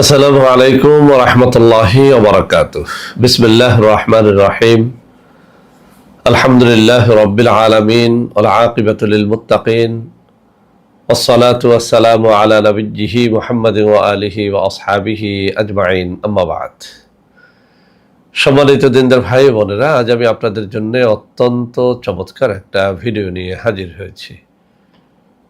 আসসালামু আলাইকুম রহমতুল্লাহ ওবরাকাত বিসমিল্লাহ রহমান রাহিম। আলহামদুলিল্লাহ রবিল আলমিন আলাকিবাতুল মুতাকিন ওসলাত ওয়াসালাম আলা নবীজিহি মোহাম্মদ আলিহি ও আসহাবিহি আজমাইন। আম্মাবাদ সম্মানিত দিনদার ভাই বোনেরা আজ আমি আপনাদের জন্য অত্যন্ত চমৎকার একটা ভিডিও নিয়ে হাজির হয়েছি।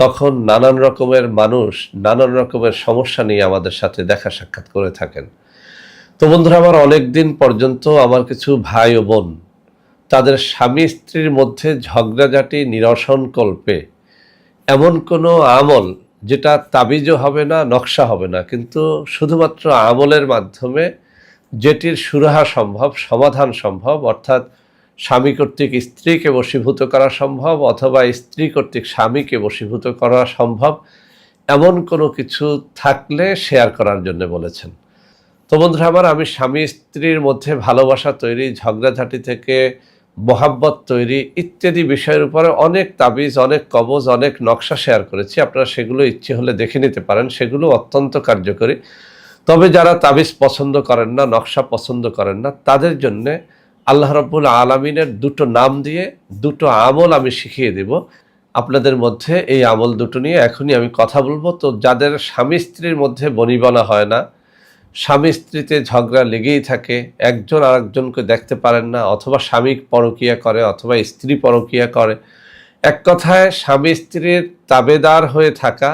তখন নানান রকমের মানুষ, নানান রকমের সমস্যা নিয়ে আমাদের সাথে দেখা সাক্ষাৎ করে থাকেন। তো বন্ধুরা, আমার অনেক দিন পর্যন্ত আমার কিছু ভাই ও বোন, তাদের স্বামী স্ত্রীর মধ্যে ঝগড়াঝাটি, নিরসন কল্পে এমন কোনো আমল যেটা তাবিজও হবে না, নকশা হবে না, কিন্তু শুধুমাত্র আমলের মাধ্যমে যেটির সুরাহা সম্ভব, সমাধান সম্ভব, অর্থাৎ স্বামী কর্তৃক স্ত্রীকে বশীভূত করা সম্ভব অথবা স্ত্রী কর্তৃক স্বামীকে বশীভূত করা সম্ভব, এমন কোনো কিছু থাকলে শেয়ার করার জন্য বলেছেন। তো বন্ধুরা, আমার আমি স্বামী স্ত্রীর মধ্যে ভালোবাসা তৈরি, ঝগড়াঝাটি থেকে মহাব্বত তৈরি ইত্যাদি বিষয়ের উপরে অনেক তাবিজ, অনেক কবজ, অনেক নকশা শেয়ার করেছি। আপনারা সেগুলো ইচ্ছে হলে দেখে নিতে পারেন, সেগুলো অত্যন্ত কার্যকরী। তবে যারা তাবিজ পছন্দ করেন না, নকশা পছন্দ করেন না, তাদের জন্যে আল্লাহ রব্বুল আলমিনের দুটো নাম দিয়ে দুটো আমল আমি শিখিয়ে দেব। আপনাদের মধ্যে এই আমল দুটো নিয়ে এখনই আমি কথা বলব। তো যাদের স্বামী স্ত্রীর মধ্যে বনিবনা হয় না, স্বামী স্ত্রীতে ঝগড়া লেগেই থাকে, একজন আরেকজনকে দেখতে পারেন না, অথবা স্বামী পরকিয়া করে, অথবা স্ত্রী পরকিয়া করে, এক কথায় স্বামী স্ত্রীর তাবেদার হয়ে থাকা,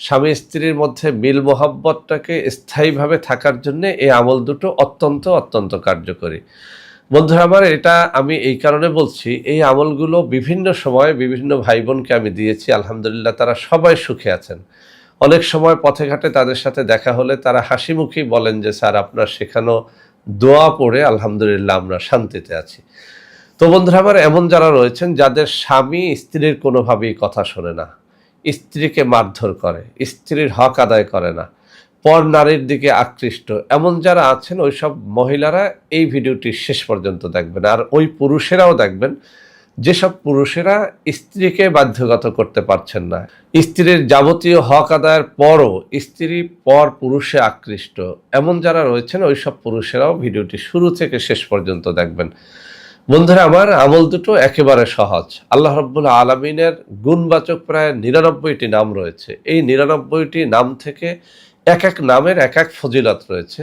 স্বামী স্ত্রীর মধ্যে মিল মোহাব্বতটাকে স্থায়ীভাবে থাকার জন্য এই আমল দুটো অত্যন্ত অত্যন্ত কার্যকরী। বন্ধুরা, আমার এটা আমি এই কারণে বলছি, এই আমলগুলো বিভিন্ন সময়ে বিভিন্ন ভাই বোনকে আমি দিয়েছি, আলহামদুলিল্লাহ তারা সবাই সুখে আছেন। অনেক সময় পথে ঘাটে তাদের সাথে দেখা হলে তারা হাসি মুখেই বলেন যে, স্যার, আপনার শেখানো দোয়া পড়ে আলহামদুলিল্লাহ আমরা শান্তিতে আছি। তো বন্ধুরা, আমার এমন যারা রয়েছেন, যাদের স্বামী স্ত্রীর কোনোভাবেই কথা শোনে না, স্ত্রীকে মারধর করে, স্ত্রীর হক আদায় করে না। পর নারীর দিকে আকৃষ্ট। এমন যারা আছেন ওই সব মহিলারা এই ভিডিওটি শেষ পর্যন্ত দেখবেন। আর ওই পুরুষেরাও দেখবেন, যেসব পুরুষেরা স্ত্রীকে বাধ্যগত করতে পারছেন না। স্ত্রীর যাবতীয় হক আদায়ের পরও স্ত্রী পর পুরুষে আকৃষ্ট। এমন যারা রয়েছেন ওই সব পুরুষেরাও ভিডিওটি শুরু থেকে শেষ পর্যন্ত দেখবেন। বন্ধুরা, আমার আমল দুটো একেবারে সহজ। আল্লাহ রব্বুল আলমিনের গুণবাচক প্রায় নিরানব্বইটি নাম রয়েছে। এই নিরানব্বইটি নাম থেকে এক এক নামের এক এক ফজিলত রয়েছে।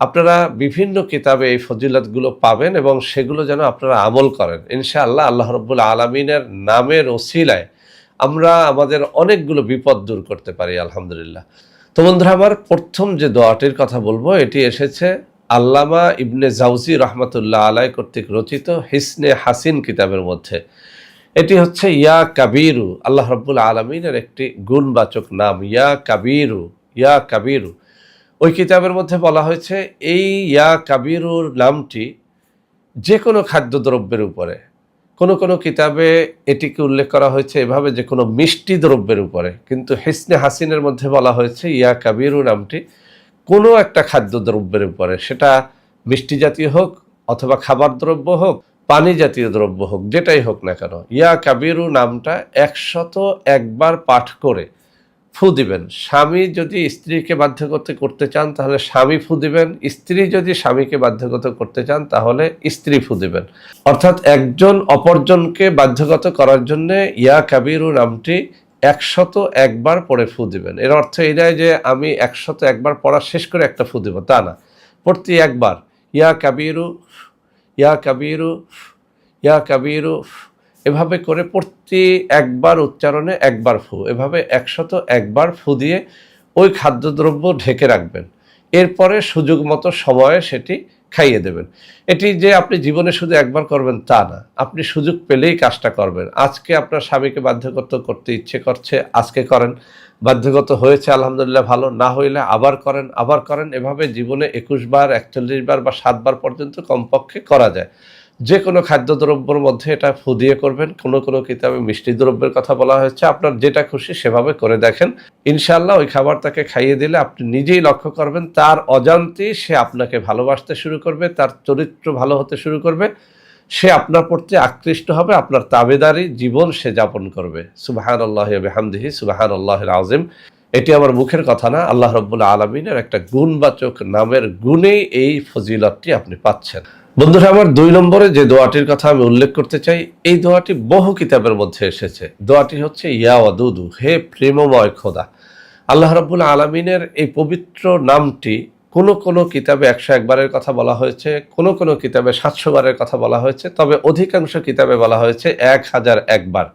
আপনারা বিভিন্ন কিতাবে এই ফজিলতগুলো পাবেন এবং সেগুলো যেন আপনারা আমল করেন। ইনশাআল্লাহ আল্লাহ রব্বুল আলমিনের নামের ওসিলায় আমরা আমাদের অনেকগুলো বিপদ দূর করতে পারি, আলহামদুলিল্লাহ। তো বন্ধুরা, আমার প্রথম যে দোয়াটির কথা বলব, এটি এসেছে আল্লামা ইবনে জাউজি রহমতুল্লাহ আলাই কর্তৃক রচিত হিসনে হাসিন কিতাবের মধ্যে। এটি হচ্ছে ইয়া কাবিরু, আল্লাহ রব্বুল আলমিনের একটি গুণবাচক নাম। ইয়া কাবিরু। ইয়া কাবিরু। ওই কিতাবের মধ্যে বলা হয়েছে, এই ইয়া কাবিরুর নামটি যে কোনো খাদ্যদ্রব্যের উপরে। কোনো কোনো কিতাবে এটিকে উল্লেখ করা হয়েছে এভাবে যে কোনো মিষ্টি দ্রব্যের উপরে। কিন্তু হিসনে হাসিনের মধ্যে বলা হয়েছে, ইয়া কাবিরু নামটি কোনো একটা খাদ্যদ্রব্যের উপরে। সেটা মিষ্টি জাতীয় হোক অথবা খাবার দ্রব্য হোক, পানি জাতীয় দ্রব্য হোক, যেটাই হোক না কেন। ইয়া কাবিরু নামটা একশত একবার পাঠ করে ফু দিবেন। স্বামী যদি স্ত্রীকে বাধ্যগত করতে চান, তাহলে স্বামী ফু দিবেন। স্ত্রী যদি স্বামীকে বাধ্যগত করতে চান, তাহলে স্ত্রী ফু দিবেন। অর্থাৎ একজন অপরজনকে বাধ্যগত করার জন্য ইয়া কাবিরু নামটি একশত একবার পড়ে ফু দিবেন। এর অর্থ এই নয় যে আমি একশত একবার পড়া শেষ করে একটা ফু দিব, তা না। প্রতি একবার, ইয়া কাবিরু ইয়া কাবিরু ইয়া কাবিরু এভাবে করে প্রতি একবার উচ্চারণে একবার ফু, এভাবে একশত একবার ফু দিয়ে ওই খাদ্যদ্রব্য ঢেকে রাখবেন। এরপরে সুযোগ মতো সময়ে সেটি খাইয়ে দেবেন। এটি যে আপনি জীবনে শুধু একবার করবেন তা না, আপনি সুযোগ পেলেই কাজটা করবেন। আজকে আপনার স্বামীকে বাধ্যকর্ত করতে ইচ্ছে করছে, আজকে করেন। বাধ্যগত হয়েছে, আলহামদুলিল্লাহ ভালো। না হইলে আবার করেন আবার করেন। এভাবে জীবনে একুশ বার, একচল্লিশ বার বা সাতবার পর্যন্ত কমপক্ষে করা যায়। যে কোনো খাদ্যদ্রব্যের মধ্যে এটা ফু দিয়ে করবেন। কোনো কোনো কিতাবে মিষ্টি দ্রব্যের কথা বলা হয়েছে। আপনার যেটা খুশি সেভাবে করে দেখেন। ইনশাল্লাহ ওই খাবার তাকে খাইয়ে দিলে আপনি নিজেই লক্ষ্য করবেন, তার অজান্তেই সে আপনাকে ভালোবাসতে শুরু করবে, তার চরিত্র ভালো হতে শুরু করবে। সে আপনার প্রতি আকৃষ্ট হবে, আপনার তাবেদারি জীবন সে যাপন করবে। সুবাহান আল্লাহ বেহামদিহি সুবাহান আল্লাহ আজিম এটি আমার মুখের কথা না, আল্লাহ রব্বুল্লা আলমিনের একটা গুণবাচক নামের গুণেই এই ফজিলতটি আপনি পাচ্ছেন। বন্ধুরা, আমার দুই নম্বরে যে দোয়াটির কথা আমি উল্লেখ করতে চাই, এই দোয়াটি বহু কিতাবের মধ্যে এসেছে। দোয়াটি হচ্ছে, ইয়া ওয়াদুদু, হে প্রেমময় খোদা। আল্লাহ রব্বুল আলমিনের এই পবিত্র নামটি কোনো কোনো কিতাবে একশো একবারের কথা বলা হয়েছে, কোনো কোনো কিতাবে সাতশো বারের কথা বলা হয়েছে, তবে অধিকাংশ কিতাবে বলা হয়েছে এক হাজার একবার।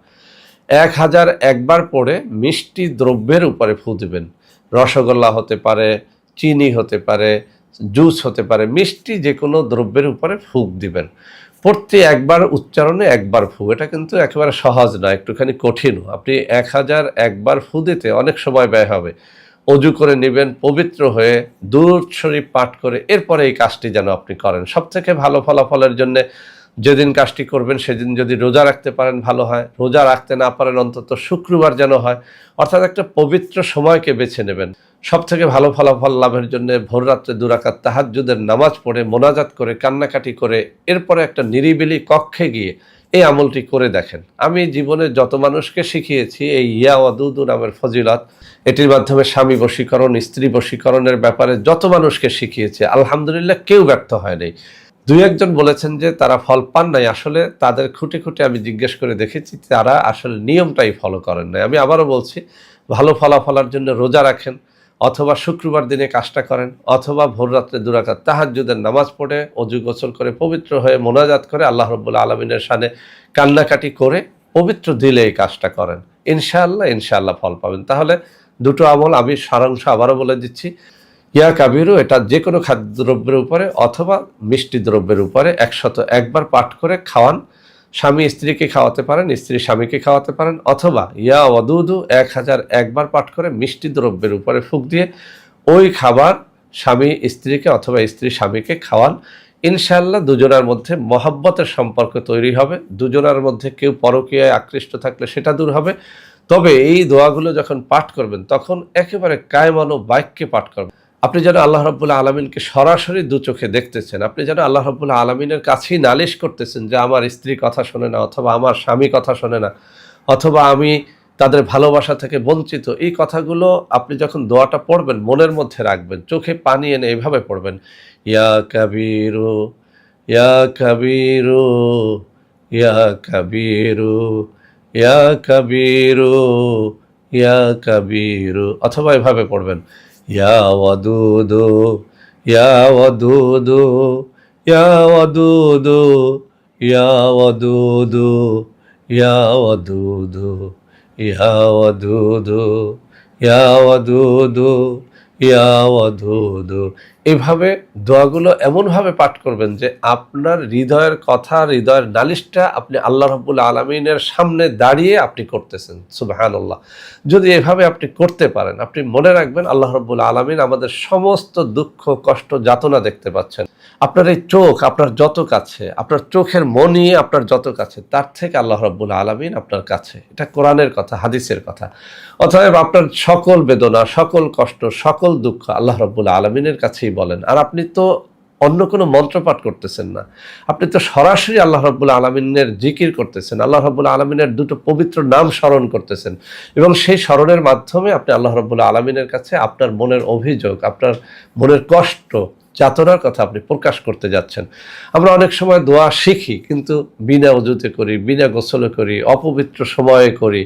এক হাজার একবার পড়ে মিষ্টি দ্রব্যের উপরে ফু দিবেন। রসগোল্লা হতে পারে, চিনি হতে পারে জুস হতে পারে, মিষ্টি যে কোনো দ্রব্যের উপরে ফুক দিবেন। প্রতি একবার উচ্চারণে একবার ফু, এটা কিন্তু একেবারে সহজ না, একটুখানি কঠিনও। আপনি এক হাজার একবার ফু দিতে অনেক সময় ব্যয় হবে। অজু করে নেবেন, পবিত্র হয়ে দূর শরীফ পাঠ করে এরপরে এই কাজটি যেন আপনি করেন। সবথেকে ভালো ফলাফলের জন্য যেদিন কাজটি করবেন, সেদিন যদি রোজা রাখতে পারেন, ভালো হয়। রোজা রাখতে না পারেন, অন্তত শুক্রবার যেন হয়। অর্থাৎ একটা পবিত্র সময়কে বেছে নেবেন। সব থেকে ভালো ফলাফল লাভের জন্য ভোর রাত্রে দুরাকাত তাহাজ্জুদের নামাজ পড়ে, মোনাজাত করে, কান্নাকাটি করে, এরপরে একটা নিরিবিলি কক্ষে গিয়ে এই আমলটি করে দেখেন। আমি জীবনে যত মানুষকে শিখিয়েছি, এই ইয়া ওয়াদুদু নামের ফজিলত, এটির মাধ্যমে স্বামী বশীকরণ, স্ত্রী বশীকরণের ব্যাপারে যত মানুষকে শিখিয়েছি, আলহামদুলিল্লাহ কেউ ব্যর্থ হয়নি দুই একজন বলেছেন যে তারা ফল পান নাই। আসলে তাদের খুঁটে খুঁটে আমি জিজ্ঞেস করে দেখেছি, তারা আসলে নিয়মটাই ফলো করেন নাই। আমি আবারও বলছি, ভালো ফলাফলার জন্য রোজা রাখেন, অথবা শুক্রবার দিনে কাজটা করেন, অথবা ভোররাত্রে দুরাকাত তাহাজ্জুদের নামাজ পড়ে, অজু গোসল করে, পবিত্র হয়ে মোনাজাত করে, আল্লাহ রব্বুল আলমিনের সানে কান্নাকাটি করে, পবিত্র দিলে এই কাজটা করেন। ইনশাআল্লাহ ইনশাআল্লাহ ফল পাবেন। তাহলে দুটো আমল আমি সারাংশ আবারও বলে দিচ্ছি। ইয়া কাবিরু, এটা যে কোনো খাদ্যদ্রব্যের উপরে অথবা মিষ্টি দ্রব্যের উপরে একশত একবার পাঠ করে খাওয়ান। স্বামী স্ত্রীকে খাওয়াতে পারেন, স্ত্রী স্বামীকে খাওয়াতে পারেন, অথবা ইয়া ওয়াদুদু, এক হাজার একবার পাঠ করে মিষ্টি দ্রব্যের উপরে ফুক দিয়ে ওই খাবার স্বামী স্ত্রীকে অথবা স্ত্রী স্বামীকে খাওয়ান। ইনশাআল্লাহ দুজনের মধ্যে মহাব্বতের সম্পর্ক তৈরি হবে। দুজনের মধ্যে কেউ পরকীয়ায় আকৃষ্ট থাকলে সেটা দূর হবে। তবে এই দোয়াগুলো যখন পাঠ করবেন, তখন একেবারে কায়মানো বাক্যে পাঠ করবেন। আপনি যেন আল্লাহ রব্বুল্লাহ আলমিনকে সরাসরি দু চোখে দেখতেছেন, আপনি যেন আল্লাহ রব্বুল্লাহ আলমিনের কাছেই নালিশ করতেছেন যে আমার স্ত্রী কথা শোনে না অথবা আমার স্বামী কথা শোনে না, অথবা আমি তাদের ভালোবাসা থেকে বঞ্চিত, এই কথাগুলো আপনি যখন দোয়াটা পড়বেন, মনের মধ্যে রাখবেন, চোখে পানি এনে এইভাবে পড়বেন, ইয়া কাবিরু ইয়া কাবিরু ইয়া কাবিরু ইয়া কাবিরু ইয়া কাবিরু, অথবা এভাবে পড়বেন। ইয়া ওয়াদুদু ইয়া ওয়াদুদু ইয়া ওয়াদুদু ইয়া ওয়াদুদু ইয়া ওয়াদুদু ইয়া ওয়াদুদু ইয়া ওয়াদুদু ইয়া ওয়াদুদু এভাবে দোয়াগুলো এমনভাবে পাঠ করবেন যে আপনার হৃদয়ের কথা, হৃদয়ের নালিশটা আপনি আল্লাহ রব্বুল আলমিনের সামনে দাঁড়িয়ে আপনি করতেছেন। সুবাহান আল্লাহ যদি এভাবে আপনি করতে পারেন, আপনি মনে রাখবেন আল্লাহ রব্বুল আলমিন আমাদের সমস্ত দুঃখ, কষ্ট, যাতনা দেখতে পাচ্ছেন। আপনার এই চোখ, আপনার যত কাছে, আপনার চোখের মনি আপনার যত কাছে, তার থেকে আল্লাহ রব্বুল আলমিন আপনার কাছে। এটা কোরআনের কথা, হাদিসের কথা। অতএব আপনার সকল বেদনা, সকল কষ্ট, সকল দুঃখ আল্লাহ রব্বুল আলমিনের কাছেই বলেন। আর আপনি তো অন্য কোনো মন্ত্রপাঠ করতেছেন না। আপনি তো সরাসরি আল্লাহ রব্বুল আলমিনের জিকির করতেছেন। আল্লাহ রব্বুল আলমিনের দুটো পবিত্র নাম স্মরণ করতেছেন। এবং সেই স্মরণের মাধ্যমে আপনি আল্লাহ রব্বুল আলমিনের কাছে আপনার মনের অভিযোগ, আপনার মনের কষ্ট যাতনার কথা আপনি প্রকাশ করতে যাচ্ছেন। আমরা অনেক সময় দোয়া শিখি, কিন্তু বিনা অজুতে করি, বিনা গোসলে করি, অপবিত্র সময়ে করি।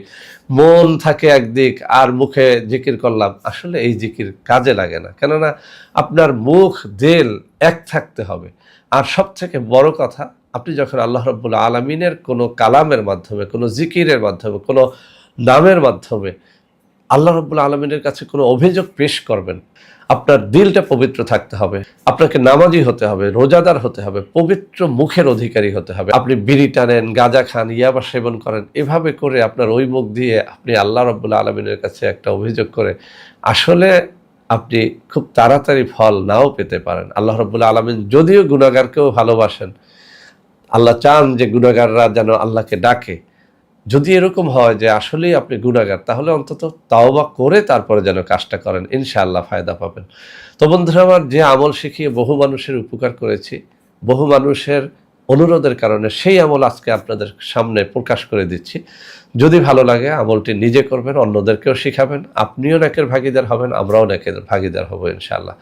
মন থাকে একদিক, আর মুখে জিকির করলাম। আসলে এই জিকির কাজে লাগে না। কেননা আপনার মুখ, দেল এক থাকতে হবে। আর সব থেকে বড় কথা, আপনি যখন আল্লাহ রব্বুল আলমিনের কোনো কালামের মাধ্যমে, কোনো জিকিরের মাধ্যমে, কোনো নামের মাধ্যমে আল্লাহ রব্বুল আলমিনের কাছে কোনো অভিযোগ পেশ করবেন আপনার দিলটা পবিত্র থাকতে হবে। আপনাকে নামাজি হতে হবে, রোজাদার হতে হবে, পবিত্র মুখের অধিকারী হতে হবে। আপনি বিড়ি টানেন, গাঁজা খান, ইয়াবা সেবন করেন, এভাবে করে আপনার ওই মুখ দিয়ে আপনি আল্লাহ রব্বুল্লা আলমিনের কাছে একটা অভিযোগ করে, আসলে আপনি খুব তাড়াতাড়ি ফল নাও পেতে পারেন। আল্লাহ রব্বুল্লা আলমিন যদিও গুণাগারকেও ভালোবাসেন, আল্লাহ চান যে গুণাগাররা যেন আল্লাহকে ডাকে। যদি এরকম হয় যে আসলেই আপনি গুণাগার, তাহলে অন্তত তাওবা করে তারপরে যেন কাজটা করেন, ইনশাআল্লাহ ফায়দা পাবেন। তো বন্ধুরা, আমার যে আমল শিখিয়ে বহু মানুষের উপকার করেছি, বহু মানুষের অনুরোধের কারণে সেই আমল আজকে আপনাদের সামনে প্রকাশ করে দিচ্ছি। যদি ভালো লাগে আমলটি নিজে করবেন, অন্যদেরকেও শিখাবেন, আপনিও নাকের ভাগিদার হবেন, আমরাও নাকের ভাগিদার হব ইনশাআল্লাহ।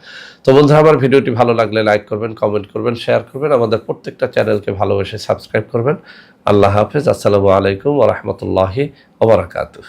তো বন্ধুরা, আমার ভিডিওটি ভালো লাগলে লাইক করবেন, কমেন্ট করবেন, শেয়ার করবেন, আমাদের প্রত্যেকটা চ্যানেলকে ভালোবেসে সাবস্ক্রাইব করবেন। আল্লাহ হাফেজ, আসসালামু আলাইকুম ওরহমতুল্লাহি ওবরাকাতুহ